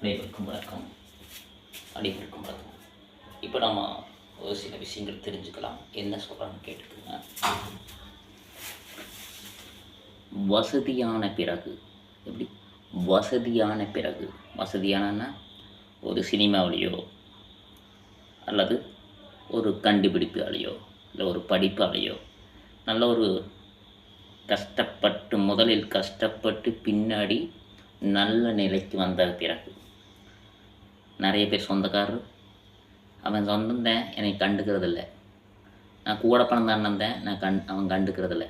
அனைவருக்கும் வணக்கம் அனைவருக்கும் வணக்கம் இப்போ நம்ம ஒரு சில விஷயங்கள் தெரிஞ்சுக்கலாம். என்ன சொல்கிறாங்க கேட்டுக்கோங்க. வசதியான பிறகு எப்படி? வசதியான பிறகு. வசதியானன்னா ஒரு சினிமாவிலேயோ அல்லது ஒரு கண்டுபிடிப்பாலேயோ இல்லை ஒரு படிப்பாலேயோ நல்ல ஒரு கஷ்டப்பட்டு முதலில் கஷ்டப்பட்டு பின்னாடி நல்ல நிலைக்கு வந்த பிறகு நிறைய பேர் சொந்தக்காரர். அவன் சொந்தந்தேன் என்னை கண்டுக்கிறதில்ல. நான் கூட பிறந்த அண்ணன் தான் நான் கண் அவன் கண்டுக்கிறதில்ல.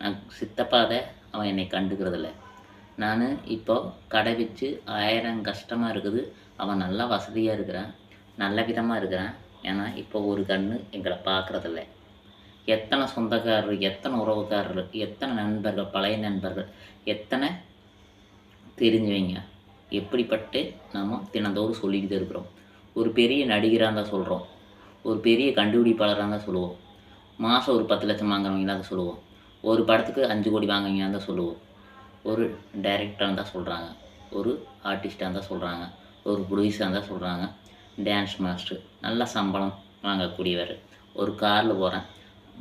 நான் சித்தப்பாத அவன் என்னை கண்டுக்கிறதில்ல. நான் இப்போ கடை வச்சு ஆயிரம் கஷ்டமாக இருக்குது. அவன் நல்லா வசதியாக இருக்கிறான் நல்ல விதமாக இருக்கிறான். ஏன்னா இப்போ ஒரு கண்ணு எங்களை பார்க்குறதில்ல. எத்தனை சொந்தக்காரர் எத்தனை உறவுக்காரர் எத்தனை நண்பர்கள் பழைய நண்பர்கள் எத்தனை தெரிஞ்சவங்க. எப்படிப்பட்டு நாம் தினந்தோறும் சொல்லிக்கிட்டு இருக்கிறோம். ஒரு பெரிய நடிகராக இருந்தால் சொல்கிறோம் ஒரு பெரிய கண்டுபிடிப்பாளராக இருந்தால் சொல்லுவோம். மாதம் ஒரு பத்து லட்சம் வாங்குறவங்க தான் சொல்லுவோம். ஒரு படத்துக்கு அஞ்சு கோடி வாங்குவீங்க தான் சொல்லுவோம். ஒரு டைரக்டராக இருந்தால் சொல்கிறாங்க ஒரு ஆர்டிஸ்டாக இருந்தால் சொல்கிறாங்க ஒரு ப்ரொடியூசராக இருந்தால் சொல்கிறாங்க டான்ஸ் மாஸ்டர் நல்ல சம்பளம் வாங்கக்கூடியவர். ஒரு காரில் போகிறேன்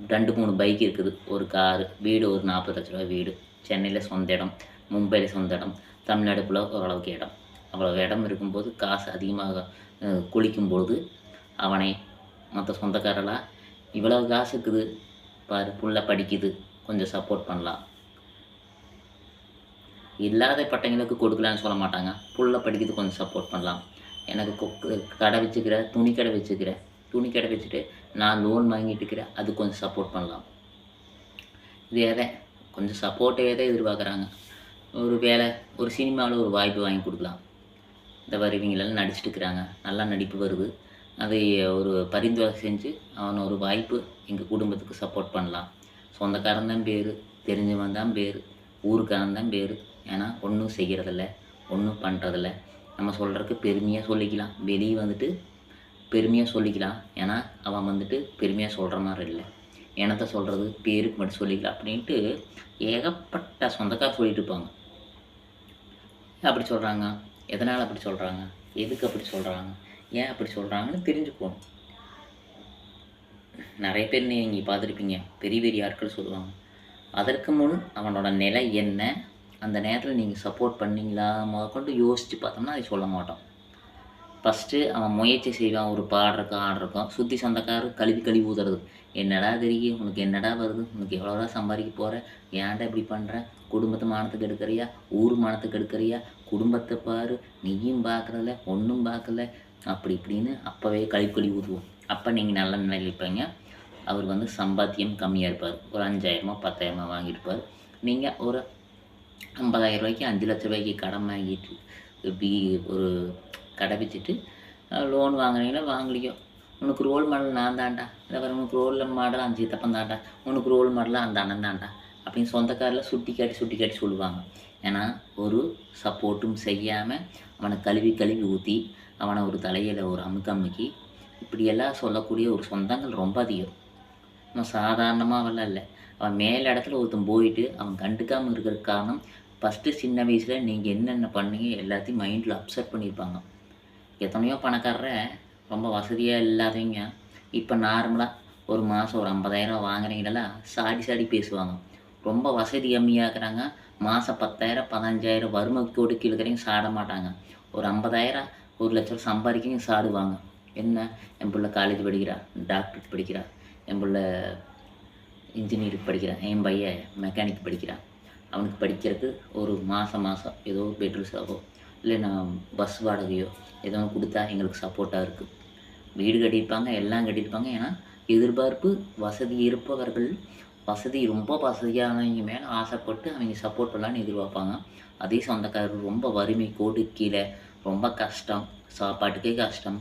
ரெண்டு மூணு பைக் இருக்குது. ஒரு காரு வீடு ஒரு நாற்பது லட்ச ரூபா வீடு. சென்னையில் சொந்த இடம் மும்பையில் சொந்த இடம். தமிழ்நாடு ஃபுல்லாக ஓரளவுக்கு இடம். அவ்வளோ இடம் இருக்கும்போது காசு அதிகமாக குளிக்கும்பொழுது அவனை மற்ற சொந்தக்காரெல்லாம் இவ்வளவு காசு இருக்குது பாரு புள்ள படிக்குது கொஞ்சம் சப்போர்ட் பண்ணலாம். இல்லாத பட்டங்களுக்கு கொடுக்கலான்னு சொல்ல மாட்டாங்க. புள்ள படிக்குது கொஞ்சம் சப்போர்ட் பண்ணலாம். எனக்கு கொக்கு கடை வச்சுக்கிற துணி கடை வச்சுக்கிற துணி கடை வச்சுட்டு நான் லோன் வாங்கிட்டு இருக்கிறேன் அது கொஞ்சம் சப்போர்ட் பண்ணலாம். இது எதை கொஞ்சம் சப்போர்ட்டே தான் எதிர்பார்க்குறாங்க. ஒரு வேலை ஒரு சினிமாவில் ஒரு வாய்ப்பு வாங்கி கொடுக்கலாம். இந்த மாதிரி இவங்களெல்லாம் நடிச்சிட்டு இருக்கிறாங்க. நல்லா நடிப்பு வருது. அதை ஒரு பரிந்துரை செஞ்சு அவன் ஒரு வாய்ப்பு எங்கள் குடும்பத்துக்கு சப்போர்ட் பண்ணலாம். சொந்தக்காரன் தான் பேர் தெரிஞ்சவன் தான் பேர் ஊருக்காரன் தான் பேர். ஏன்னா ஒன்றும் செய்கிறதில்ல ஒன்றும் பண்ணுறதில்ல நம்ம சொல்கிறதுக்கு பெருமையாக சொல்லிக்கலாம். வெளியே வந்துட்டு பெருமையாக சொல்லிக்கலாம். ஏன்னா அவன் வந்துட்டு பெருமையாக சொல்கிற மாதிரி இல்லை. எனத்தை சொல்கிறது பேருக்கு மட்டும் சொல்லிக்கலாம். அப்படின்ட்டு ஏகப்பட்ட சொந்தக்கார் சொல்லிட்டு இருப்பாங்க. அப்படி சொல்கிறாங்க எதனால் அப்படி சொல்கிறாங்க எதுக்கு அப்படி சொல்கிறாங்க ஏன் அப்படி சொல்கிறாங்கன்னு தெரிஞ்சுக்கணும். நிறைய பேர் நீங்கள் பார்த்துருப்பீங்க. பெரிய பெரிய ஆட்கள் சொல்லுவாங்க. அதற்கு முன் அவனோட நிலை என்ன? அந்த நேரத்தில் நீங்கள் சப்போர்ட் பண்ணீங்களா? முதற்கொண்டு யோசித்து பார்த்தோம்னா அதை சொல்ல மாட்டோம். ஃபஸ்ட்டு அவன் முயற்சி செய்வான் ஒரு பாடுறக்கும் ஆடுறக்கும் சுற்றி சொந்தக்காரர் கழுவி கழுவி ஊதுறது. என்னடா தெரியும் உனக்கு என்னடா வருது? உனக்கு எவ்வளோடா சம்பாதிக்க போகிற ஏன்டா இப்படி பண்ணுற குடும்பத்தை மானத்துக்கு எடுக்கிறியா? ஊர் மானத்துக்கு எடுக்கிறியா? குடும்பத்தை பாரு நீயும் பார்க்குறதில்ல ஒன்றும் பார்க்கல அப்படி இப்படின்னு அப்போவே கழுவி கழுவி ஊதுவோம். அப்போ நீங்கள் நல்ல நிலைப்பீங்க அவர் வந்து சம்பாத்தியம் கம்மியாக இருப்பார். ஒரு அஞ்சாயிரமா பத்தாயிரமா வாங்கியிருப்பார். நீங்கள் ஒரு ஐம்பதாயிரம் ரூபாய்க்கு அஞ்சு லட்ச ரூபாய்க்கு கடன் வாங்கிட்டு இப்படி ஒரு கடை லோன் வாங்குறீங்களா வாங்கலையோ. உனக்கு ரோல் மாடல் நான் தான்டா. இல்லை வேறு உனக்கு ரோல் மாடல் அந்த சித்தப்பன் தான்டா. உனக்கு ரோல் மாடலாக அந்த அண்ணன் தான்டா. அப்படின்னு சொந்தக்காரில் சுட்டி காட்டி சுட்டி காட்டி சொல்லுவாங்க. ஏன்னா ஒரு சப்போர்ட்டும் செய்யாமல் அவனை கழுவி கழுவி ஊற்றி அவனை ஒரு தலையில் ஒரு அமுக்கு அமுக்கி இப்படியெல்லாம் சொல்லக்கூடிய ஒரு சொந்தங்கள் ரொம்ப அதிகம். நம்ம சாதாரணமாகலாம் இல்லை. அவன் மேல் இடத்துல ஒருத்தன் போயிட்டு அவன் கண்டுக்காமல் இருக்கிற காரணம் ஃபஸ்ட்டு சின்ன வயசில் நீங்கள் என்னென்ன பண்ணீங்க எல்லாத்தையும் மைண்டில் அப்செட் பண்ணியிருப்பாங்க. எத்தனையோ பணக்காரர ரொம்ப வசதியாக இல்லாதவங்க. இப்போ நார்மலாக ஒரு மாதம் ஒரு ஐம்பதாயிரம் வாங்குறீங்களா சாடி சாடி பேசுவாங்க. ரொம்ப வசதி கம்மியாக இருக்கிறாங்க. மாதம் பத்தாயிரம் பதினஞ்சாயிரம் வறுமை கொடுக்கி கீழே இருக்கிறவங்க சாட மாட்டாங்க. ஒரு ஐம்பதாயிரம் ஒரு லட்ச ரூபா சம்பாதிக்கவங்க சாடுவாங்க. என்ன? என் பிள்ளை காலேஜ் படிக்கிறா டாக்டருக்கு படிக்கிறா என் பிள்ளை இன்ஜினியருக்கு படிக்கிறான் என் பையன் மெக்கானிக் படிக்கிறான் அவனுக்கு படிக்கிறதுக்கு ஒரு மாதம் மாதம் ஏதோ பெட்ரோல் செலவோ. இல்லைன்னா பஸ் வாடகையோ ஏதோ கொடுத்தா எங்களுக்கு சப்போர்ட்டாக இருக்குது வீடு கட்டியிருப்பாங்க எல்லாம் கட்டியிருப்பாங்க. ஏன்னா எதிர்பார்ப்பு வசதி இருப்பவர்கள் வசதி ரொம்ப வசதியானவங்க மேலே ஆசைப்பட்டு அவங்க சப்போர்ட் பண்ணலான்னு எதிர்பார்ப்பாங்க. அதே சொந்தக்காரர் ரொம்ப வறுமை கோடு கீழே ரொம்ப கஷ்டம் சாப்பாட்டுக்கே கஷ்டம்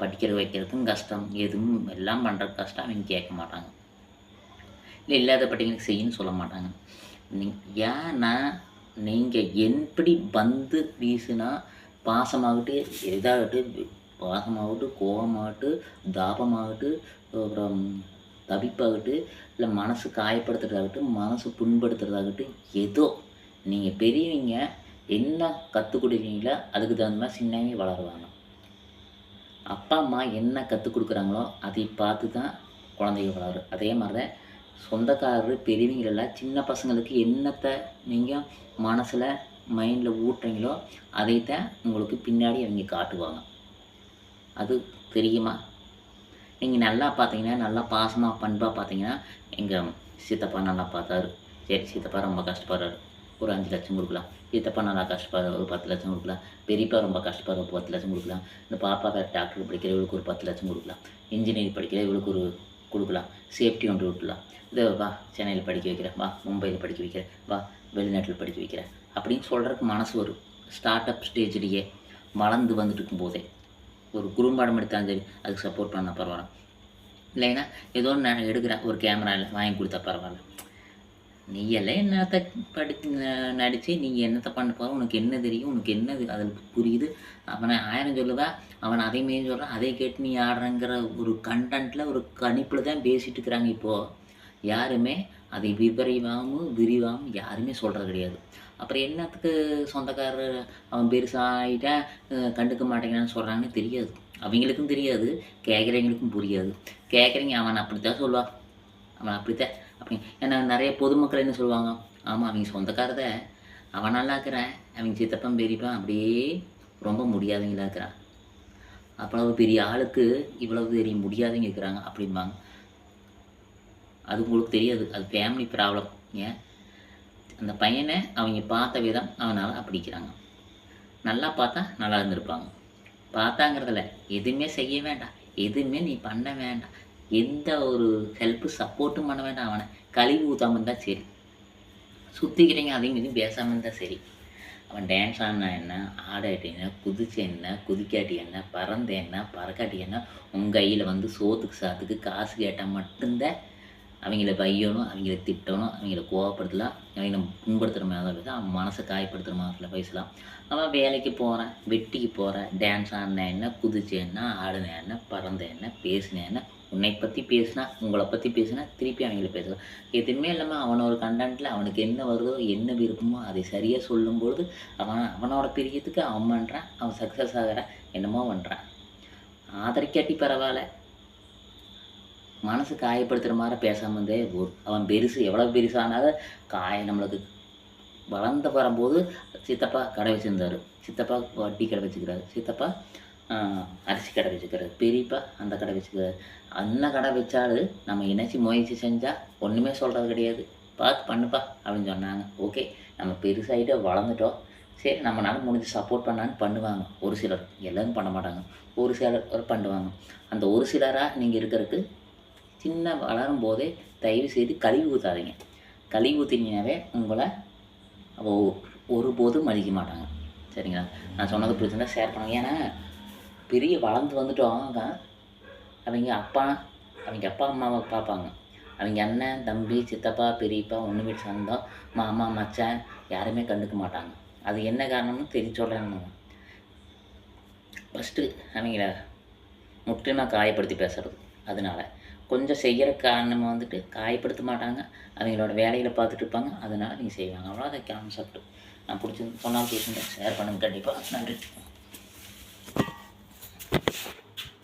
படிக்கிற வைக்கிறதுக்கும் கஷ்டம் எதுவும் எல்லாம் பண்ணுறது கஷ்டம் அவங்க கேட்க மாட்டாங்க. இல்லை இல்லாத பட்டிங்களுக்கு செய்யணும்னு சொல்ல மாட்டாங்க. நீ ஏன்னா நீங்கள் எப்படி பந்து வீசுனா பாசமாகட்டு எதாகட்டும் பாசமாகட்டும் கோபமாகட்டும் தாபமாகட்டும் அப்புறம் தவிப்பாகட்டும் இல்லை மனசு காயப்படுத்துறதாகட்டும் மனசு புண்படுத்துறதாகட்டும் ஏதோ நீங்கள் பெரியவங்க என்ன கற்றுக் கொடுக்குறீங்களோ அதுக்கு தகுந்த மாதிரி சின்னவங்க வளருவாங்க. அப்பா அம்மா என்ன கற்றுக் கொடுக்குறாங்களோ அதை பார்த்து தான் குழந்தைங்க வளரும். அதே மாதிரி தான் சொந்தக்காரர் பெரியவங்களெல்லாம் சின்ன பசங்களுக்கு என்னத்தை நீங்கள் மனசில் மைண்டில் ஊட்டுறீங்களோ அதைத்தான் உங்களுக்கு பின்னாடி அவங்க காட்டுவாங்க. அது தெரியுமா? நீங்கள் நல்லா பார்த்தீங்கன்னா நல்லா பாசமாக பண்பாக பார்த்தீங்கன்னா எங்கள் சித்தப்பா நல்லா பார்த்தாரு. சரி சித்தப்பா ரொம்ப கஷ்டப்படுறாரு. ஒரு அஞ்சு லட்சம் கொடுக்கலாம். சித்தப்பா நல்லா கஷ்டப்படுற ஒரு பத்து லட்சம் கொடுக்கலாம். பெரியப்பா ரொம்ப கஷ்டப்படுற ஒரு பத்து லட்சம் கொடுக்கலாம். இந்த பாப்பா டாக்டர் படிக்கிற இவளுக்கு ஒரு பத்து லட்சம் கொடுக்கலாம். இன்ஜினியரிங் படிக்கிற இவளுக்கு ஒரு கொடுக்கலாம். சேஃப்டி ஒன்று விட்டுலாம். இதை வா சென்னையில் படிக்க வைக்கிறேன். வா மும்பையில் படிக்க வைக்கிறேன். வா வெளிநாட்டில் படிக்க வைக்கிறேன். அப்படின்னு சொல்கிறதுக்கு மனசு வரும். ஸ்டார்ட் அப் ஸ்டேஜ்லேயே வளர்ந்து வந்துட்டு இருக்கும்போதே ஒரு குறும்பாடம் எடுத்தாலும் சரி அதுக்கு சப்போர்ட் பண்ணால் பரவாயில்ல. இல்லைன்னா ஏதோ ஒன்று நான் எடுக்கிறேன். ஒரு கேமராவில் வாங்கி கொடுத்தா பரவாயில்ல. நீ எல்லாம் என்னத்தை படி நடித்து நீங்கள் என்னத்தை பண்ண போகிற உனக்கு என்ன தெரியும்? உனக்கு என்ன அதில் புரியுது. அவனை ஆயிரம் சொல்லுவா அவன் அதே மாரி சொல்கிறான் அதை கேட்டு நீ ஆடுறங்கிற ஒரு கண்டென்ட்டில் ஒரு கணிப்பில் தான் பேசிட்டு இருக்கிறாங்க இப்போது யாருமே அதை விபரீவாகவும் விரிவாகவும் யாருமே சொல்கிறது கிடையாது. அப்புறம் என்னத்துக்கு சொந்தக்காரர் அவன் பெருசாகிட்டா கண்டுக்க மாட்டேங்கிறான்னு சொல்கிறாங்கன்னு தெரியாது. அவங்களுக்கும் தெரியாது. கேட்குறவங்களுக்கும் புரியாது. கேட்குறீங்க அவன் அப்படித்தான் சொல்லுவான் அவன் அப்படித்தான் அப்படி ஏன்னா நிறைய பொதுமக்கள் என்ன சொல்லுவாங்க? ஆமாம் அவங்க சொந்தக்காரத அவன் நல்லா இருக்கிறான். அவங்க சித்தப்பன் பெரியப்பன். அப்படியே ரொம்ப முடியாதவங்களா இருக்கிறான். அவ்வளவு பெரிய ஆளுக்கு இவ்வளவு பெரிய முடியாதவங்க இருக்கிறாங்க அப்படிம்பாங்க. அது உங்களுக்கு தெரியாது. அது ஃபேமிலி ப்ராப்ளம் ஏன்? அந்த பையனை அவங்க பார்த்த விதம் அவனால் அப்படிக்கிறாங்க நல்லா பார்த்தா நல்லா இருந்திருப்பாங்க. பார்த்தாங்கிறதுல எதுவுமே செய்ய வேண்டாம். எதுவுமே நீ பண்ண வேண்டாம். எந்த ஒரு ஹெல்ப்பு சப்போர்ட்டும் பண்ண வேண்டாம் அவனை. கழிவு ஊற்றாம இருந்தால் சரி. சுற்றிக்கிறீங்க அதையும் இதையும் பேசாமல் இருந்தால் சரி. அவன் டான்ஸ் ஆடினா என்ன ஆடாட்டி என்ன குதிச்சு என்ன குதிக்காட்டி என்ன பறந்து என்ன பறக்காட்டி என்ன உங்கள் கையில் வந்து சோத்துக்கு சாத்துக்கு காசு கேட்டால் மட்டும்தான் அவங்கள பையணும் அவங்கள திட்டணும் அவங்கள கோவப்படுத்தலாம் அவங்கள புண்படுத்துகிற மாதிரி தான் பேசலாம் அவன் மனசை காயப்படுத்துகிற மாதிரி பேசலாம். அவன் வேலைக்கு போகிறான் வெட்டிக்கு போகிறான் டான்ஸ் ஆடின என்ன குதிச்சு என்ன ஆடுன என்ன பறந்த என்ன பேசின என்ன உன்னை பற்றி பேசினா உங்களை பற்றி பேசினா திருப்பி அவங்கள பேசலாம். எதுவுமே இல்லாமல் அவனோட கண்டென்ட்டில் அவனுக்கு என்ன வருதோ என்ன விருப்பமோ அதை சரியாக சொல்லும்பொழுது அவன் அவனோட பிரியத்துக்கு அவன் பண்ணுறான் அவன் சக்ஸஸ் ஆகிறான் என்னமோ பண்ணுறான் ஆதரிக்காட்டி பரவாயில்ல. மனசு காயப்படுத்துகிற மாதிரி பேசாமல் இருந்தே ஒரு அவன் பெருசு எவ்வளோ பெருசானாலும் காய நம்மளுக்கு வளர்ந்து வரும்போது சித்தப்பா கடை வச்சுருந்தாரு. சித்தப்பா வட்டி கடை வச்சுக்கிறாரு. சித்தப்பா அரிசி கடை வச்சுக்கிறது. பெரியப்பா அந்த கடை வச்சுக்கிறது. அந்த கடை வச்சாலும் நம்ம இணைச்சி முயற்சி செஞ்சால் ஒன்றுமே சொல்கிறது கிடையாது. பார்த்து பண்ணுப்பா அப்படின்னு சொன்னாங்க. ஓகே நம்ம பெருசாகிட்டே வளர்ந்துட்டோம். சரி நம்மளால் முடிஞ்சு சப்போர்ட் பண்ணான்னு பண்ணுவாங்க. ஒரு சிலர். எல்லாரும் பண்ண மாட்டாங்க. ஒரு சிலர் பண்ணுவாங்க. அந்த ஒரு சிலராக நீங்கள் இருக்கிறதுக்கு சின்ன வளரும் போதே தயவு செய்து கழுவி ஊற்றாதீங்க கழுவி ஊற்றினீங்கனாவே உங்களை ஒருபோதும் மதிக்க மாட்டாங்க. சரிங்களா? நான் சொன்னது பிடிச்சிருந்தா ஷேர் பண்ணுங்க. ஏன்னா பெரிய வளர்ந்து வந்துட்டோம் அவங்க அப்பா அவங்க அப்பா அம்மாவை பார்ப்பாங்க. அவங்க அண்ணன் தம்பி சித்தப்பா பெரியப்பா ஒன்று வீட்டு சொந்தம் மாமா மச்சான் யாருமே கண்டுக்க மாட்டாங்க. அது என்ன காரணம்னு தெரிஞ்சு சொல்கிறேன் ஃபஸ்ட்டு அவங்கள முற்றிலுமாக காயப்படுத்தி பேசுகிறது அதனால கொஞ்சம் செய்கிற காரணமாக வந்துட்டு காயப்படுத்த மாட்டாங்க. அவங்களோட வேலையில் பார்த்துட்டு இருப்பாங்க. அதனால நீங்கள் செய்வாங்க. அவ்வளோ அதை கான்செப்ட் நான் பிடிச்சி சொன்னால் பேசுங்க ஷேர் பண்ணுங்க. கண்டிப்பாக நன்றி.